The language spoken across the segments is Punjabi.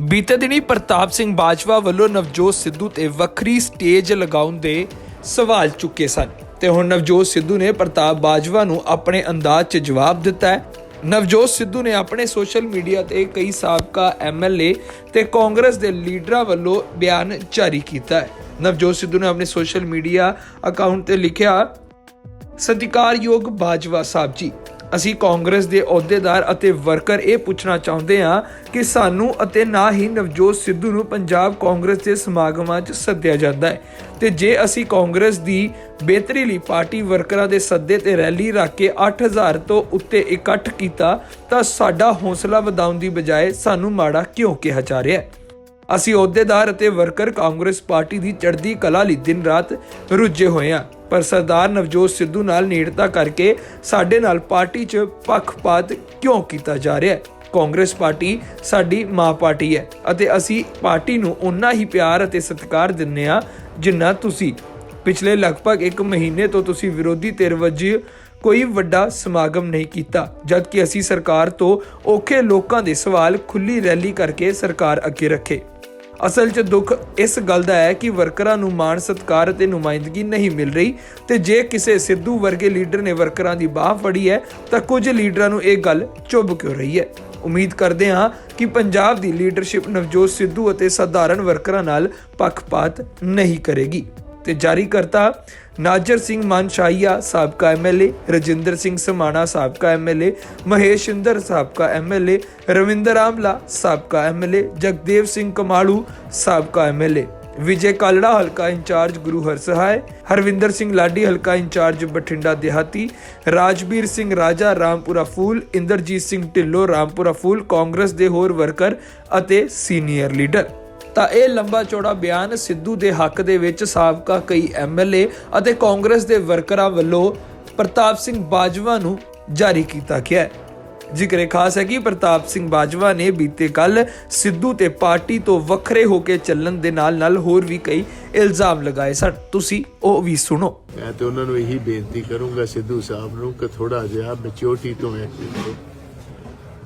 ਬੀਤੇ ਦਿਨੀ ਪ੍ਰਤਾਪ ਸਿੰਘ ਬਾਜਵਾ ਵੱਲੋਂ ਨਵਜੋਤ ਸਿੱਧੂ ਤੇ ਵੱਖਰੀ ਸਟੇਜ ਲਗਾਉਣ ਦੇ ਸਵਾਲ ਚੁੱਕੇ ਸਨ ਤੇ ਹੁਣ ਨਵਜੋਤ ਸਿੱਧੂ ਨੇ ਪ੍ਰਤਾਪ ਬਾਜਵਾ ਨੂੰ ਆਪਣੇ ਅੰਦਾਜ਼ 'ਚ ਜਵਾਬ ਦਿੱਤਾ ਹੈ। ਨਵਜੋਤ ਸਿੱਧੂ ਨੇ ਆਪਣੇ ਸੋਸ਼ਲ ਮੀਡੀਆ ਤੇ ਕਈ ਸਾਬਕਾ ਐਮਐਲਏ ਤੇ ਕਾਂਗਰਸ ਦੇ ਲੀਡਰਾਂ ਵੱਲੋਂ ਬਿਆਨ ਜਾਰੀ ਕੀਤਾ ਹੈ। ਨਵਜੋਤ ਸਿੱਧੂ ਨੇ ਆਪਣੇ ਸੋਸ਼ਲ ਮੀਡੀਆ ਅਕਾਊਂਟ ਤੇ ਲਿਖਿਆ, ਸਤਿਕਾਰਯੋਗ ਬਾਜਵਾ ਸਾਹਿਬ ਜੀ ਅਸੀਂ ਕਾਂਗਰਸ ਦੇ ਅਹੁਦੇਦਾਰ ਅਤੇ ਵਰਕਰ ਇਹ ਪੁੱਛਣਾ ਚਾਹੁੰਦੇ ਹਾਂ ਕਿ ਸਾਨੂੰ ਅਤੇ ਨਾ ਹੀ ਨਵਜੋਤ ਸਿੱਧੂ ਨੂੰ ਪੰਜਾਬ ਕਾਂਗਰਸ ਦੇ ਸਮਾਗਮਾਂ 'ਚ ਸੱਦਿਆ ਜਾਂਦਾ ਹੈ। ਤੇ ਜੇ ਅਸੀਂ ਕਾਂਗਰਸ ਦੀ ਬਿਹਤਰੀ ਲਈ ਪਾਰਟੀ ਵਰਕਰਾਂ ਦੇ ਸੱਦੇ ਤੇ ਰੈਲੀ ਰੱਖ ਕੇ 8000 ਤੋਂ ਉੱਤੇ ਇਕੱਠ ਕੀਤਾ ਤਾਂ ਸਾਡਾ ਹੌਸਲਾ ਵਧਾਉਣ ਦੀ ਬਜਾਏ ਸਾਨੂੰ ਮਾੜਾ ਕਿਉਂ ਕਿਹਾ ਜਾ ਰਿਹਾ ਹੈ? ਅਸੀਂ ਅਹੁਦੇਦਾਰ ਅਤੇ ਵਰਕਰ ਕਾਂਗਰਸ ਪਾਰਟੀ ਦੀ ਚੜ੍ਹਦੀ ਕਲਾ ਲਈ ਦਿਨ ਰਾਤ ਰੁੱਝੇ ਹੋਏ ਹਾਂ। ਪਰ ਸਰਦਾਰ ਨਵਜੋਤ ਸਿੱਧੂ ਨਾਲ ਨੇੜਤਾ ਕਰਕੇ ਸਾਡੇ ਨਾਲ ਪਾਰਟੀ 'ਚ ਪੱਖਪਾਤ ਕਿਉਂ ਕੀਤਾ ਜਾ ਰਿਹਾ ਹੈ? ਕਾਂਗਰਸ ਪਾਰਟੀ ਸਾਡੀ ਮਾਂ ਪਾਰਟੀ ਹੈ ਅਤੇ ਅਸੀਂ ਪਾਰਟੀ ਨੂੰ ਉਨਾ ਹੀ ਪਿਆਰ ਅਤੇ ਸਤਿਕਾਰ ਦਿੰਦੇ ਹਾਂ ਜਿੰਨਾ ਤੁਸੀਂ। ਪਿਛਲੇ ਲਗਭਗ 1 ਮਹੀਨੇ ਤੋਂ ਤੁਸੀਂ ਵਿਰੋਧੀ ਧਿਰ ਵਜੋਂ ਕੋਈ ਵੱਡਾ ਸਮਾਗਮ ਨਹੀਂ ਕੀਤਾ, ਜਦਕਿ ਅਸੀਂ ਸਰਕਾਰ ਤੋਂ ਔਖੇ ਲੋਕਾਂ ਦੇ ਸਵਾਲ ਖੁੱਲੀ ਰੈਲੀ ਕਰਕੇ ਸਰਕਾਰ ਅੱਗੇ ਰੱਖੇ। ਅਸਲ 'ਚ ਦੁੱਖ ਇਸ ਗੱਲ ਦਾ ਹੈ ਕਿ ਵਰਕਰਾਂ ਨੂੰ ਮਾਣ, ਸਤਿਕਾਰ ਅਤੇ ਨੁਮਾਇੰਦਗੀ ਨਹੀਂ ਮਿਲ ਰਹੀ ਤੇ ਜੇ ਕਿਸੇ ਸਿੱਧੂ ਵਰਗੇ ਲੀਡਰ ਨੇ ਵਰਕਰਾਂ ਦੀ ਬਾਹ ਫੜੀ ਹੈ, ਤਾਂ ਕੁਝ ਲੀਡਰਾਂ ਨੂੰ ਇਹ ਗੱਲ ਚੁੱਭ ਕਿਉਂ ਰਹੀ ਹੈ? ਉਮੀਦ ਕਰਦੇ ਹਾਂ ਕਿ ਪੰਜਾਬ ਦੀ ਲੀਡਰਸ਼ਿਪ ਨਵਜੋਤ ਸਿੱਧੂ ਅਤੇ ਸਧਾਰਨ ਵਰਕਰਾਂ ਨਾਲ ਪੱਖਪਾਤ ਨਹੀਂ ਕਰੇਗੀ। ਤੇ ਜਾਰੀ ਕਰਤਾ ਨਾਜਰ ਸਿੰਘ ਮਾਨਸ਼ਾਹੀਆ ਸਾਬਕਾ ਐਮਐਲਏ ਰਜਿੰਦਰ ਸਿੰਘ ਸਮਾਣਾ ਸਾਬਕਾ ਐਮਐਲਏ ਮਹੇਸ਼ਿੰਦਰ ਸਾਬਕਾ ਐਮਐਲਏ ਰਵਿੰਦਰ ਆਮਲਾ ਸਾਬਕਾ ਐਮਐਲਏ ਜਗਦੇਵ ਸਿੰਘ ਕਮਾਲੂ ਸਾਬਕਾ ਐਮਐਲਏ ਵਿਜੇ ਕਾਲੜਾ ਹਲਕਾ ਇੰਚਾਰਜ ਗੁਰੂ ਹਰਸਹਾਏ, ਹਰਵਿੰਦਰ ਸਿੰਘ ਲਾਡੀ ਹਲਕਾ ਇੰਚਾਰਜ ਬਠਿੰਡਾ ਦਿਹਾਤੀ ਰਾਜਬੀਰ ਸਿੰਘ ਰਾਜਾ ਰਾਮਪੁਰਾ ਫੂਲ, ਇੰਦਰਜੀਤ ਸਿੰਘ ਢਿੱਲੋਂ ਰਾਮਪੁਰਾ ਫੂਲ, ਕਾਂਗਰਸ ਦੇ ਹੋਰ ਵਰਕਰ ਅਤੇ ਸੀਨੀਅਰ ਲੀਡਰ। ਤਾਂ ਇਹ ਲੰਬਾ ਚੌੜਾ ਬਿਆਨ ਸਿੱਧੂ ਦੇ ਹੱਕ ਦੇ ਵਿੱਚ ਸਾਬਕਾ ਕਈ ਐਮਐਲਏ ਅਤੇ ਕਾਂਗਰਸ ਦੇ ਵਰਕਰਾਂ ਵੱਲੋਂ ਪ੍ਰਤਾਪ ਸਿੰਘ ਬਾਜਵਾ ਨੂੰ ਜਾਰੀ ਕੀਤਾ ਗਿਆ ਹੈ। ਜ਼ਿਕਰੇ ਖਾਸ ਹੈ ਕਿ ਪ੍ਰਤਾਪ ਸਿੰਘ ਬਾਜਵਾ ਨੇ ਬੀਤੇ ਕੱਲ ਸਿੱਧੂ ਤੇ ਪਾਰਟੀ ਤੋਂ ਵੱਖਰੇ ਹੋ ਕੇ ਚੱਲਣ ਦੇ ਨਾਲ-ਨਾਲ ਹੋਰ ਵੀ ਕਈ ਇਲਜ਼ਾਮ ਲਗਾਏ ਸਨ। ਤੁਸੀਂ ਉਹ ਵੀ ਸੁਣੋ। ਮੈਂ ਤੇ ਉਹਨਾਂ ਨੂੰ ਇਹੀ ਬੇਨਤੀ ਕਰੂੰਗਾ ਸਿੱਧੂ ਸਾਹਿਬ ਨੂੰ ਕਿ ਥੋੜਾ ਜਿਹਾ ਮੈਚਿਓਰਟੀ ਤੋਂ ਐਕਟ ਕਰੋ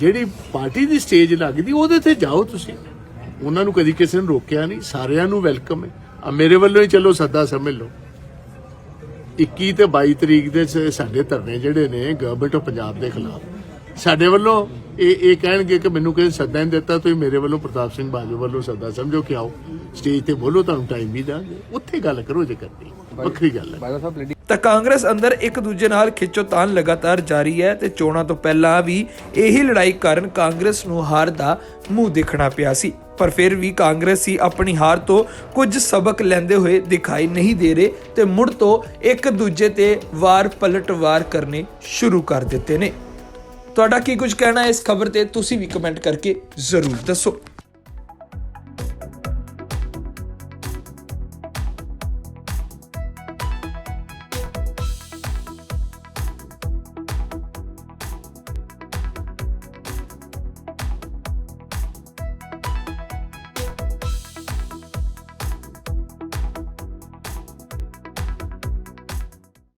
ਜਿਹੜੀ ਪਾਰਟੀ ਦੀ ਸਟੇਜ ਲੱਗਦੀ ਉਹਦੇ ਤੇ ਜਾਓ ਤੁਸੀਂ। ਉਹਨਾਂ ਨੂੰ ਕਦੀ ਕਿਸੇ ਨੇ ਰੋਕਿਆ ਨਹੀਂ। ਸਾਰਿਆਂ ਨੂੰ ਵੈਲਕਮ ਹੈ। ਆ ਮੇਰੇ ਵੱਲੋਂ ਹੀ ਚਲੋ ਸੱਦਾ ਸਮਝ ਲਓ। 21 ਤੇ 22 ਤਰੀਕ ਦੇ ਸਾਡੇ ਧਰਨੇ ਜਿਹੜੇ ਨੇ ਗਵਰਨਮੈਂਟ ਆਫ ਪੰਜਾਬ ਦੇ ਖਿਲਾਫ। ਸਾਡੇ ਵੱਲੋਂ ਇਹ ਇਹ ਕਹਿਣਗੇ ਕਿ ਮੈਨੂੰ ਕਿਸੇ ਸੱਦਾ ਨਹੀਂ ਦਿੱਤਾ ਤੁਸੀਂ ਮੇਰੇ ਵੱਲੋਂ ਪ੍ਰਤਾਪ ਸਿੰਘ ਬਾਜੂ ਵੱਲੋਂ ਸੱਦਾ ਸਮਝੋ ਕਿ ਆਓ। ਸਟੇਜ ਤੇ ਬੋਲੋ ਤੁਹਾਨੂੰ ਟਾਈਮ ਵੀ ਦਾਂਗੇ। ਉੱਥੇ ਗੱਲ ਕਰੋ ਜੇ ਕਰਨੀ। ਵੱਖਰੀ ਗੱਲ ਹੈ। ਤਾਂ ਕਾਂਗਰਸ ਅੰਦਰ ਇੱਕ ਦੂਜੇ ਨਾਲ ਖਿੱਚੋਤਾਣ ਲਗਾਤਾਰ ਜਾਰੀ ਹੈ ਤੇ ਚੋਣਾਂ ਤੋਂ ਪਹਿਲਾਂ ਵੀ ਇਹੀ ਲੜਾਈ ਕਾਰਨ ਕਾਂਗਰਸ ਨੂੰ ਹਾਰ ਦਾ ਮੂੰਹ ਦੇਖਣਾ ਪਿਆ ਸੀ। ਪਰ ਫਿਰ ਵੀ ਕਾਂਗਰਸੀ ਆਪਣੀ ਹਾਰ ਤੋਂ ਕੁਝ ਸਬਕ ਲੈਂਦੇ ਹੋਏ ਦਿਖਾਈ ਨਹੀਂ ਦੇ ਰਹੇ ਤੇ ਮੁੜ ਤੋਂ ਇੱਕ ਦੂਜੇ ਤੇ ਵਾਰ ਪਲਟ ਵਾਰ ਕਰਨੇ ਸ਼ੁਰੂ ਕਰ ਦਿੱਤੇ ਨੇ। ਤੁਹਾਡਾ ਕੀ ਕੁਝ ਕਹਿਣਾ ਇਸ ਖਬਰ ਤੇ? ਤੁਸੀਂ ਵੀ ਕਮੈਂਟ ਕਰਕੇ ਜ਼ਰੂਰ ਦੱਸੋ।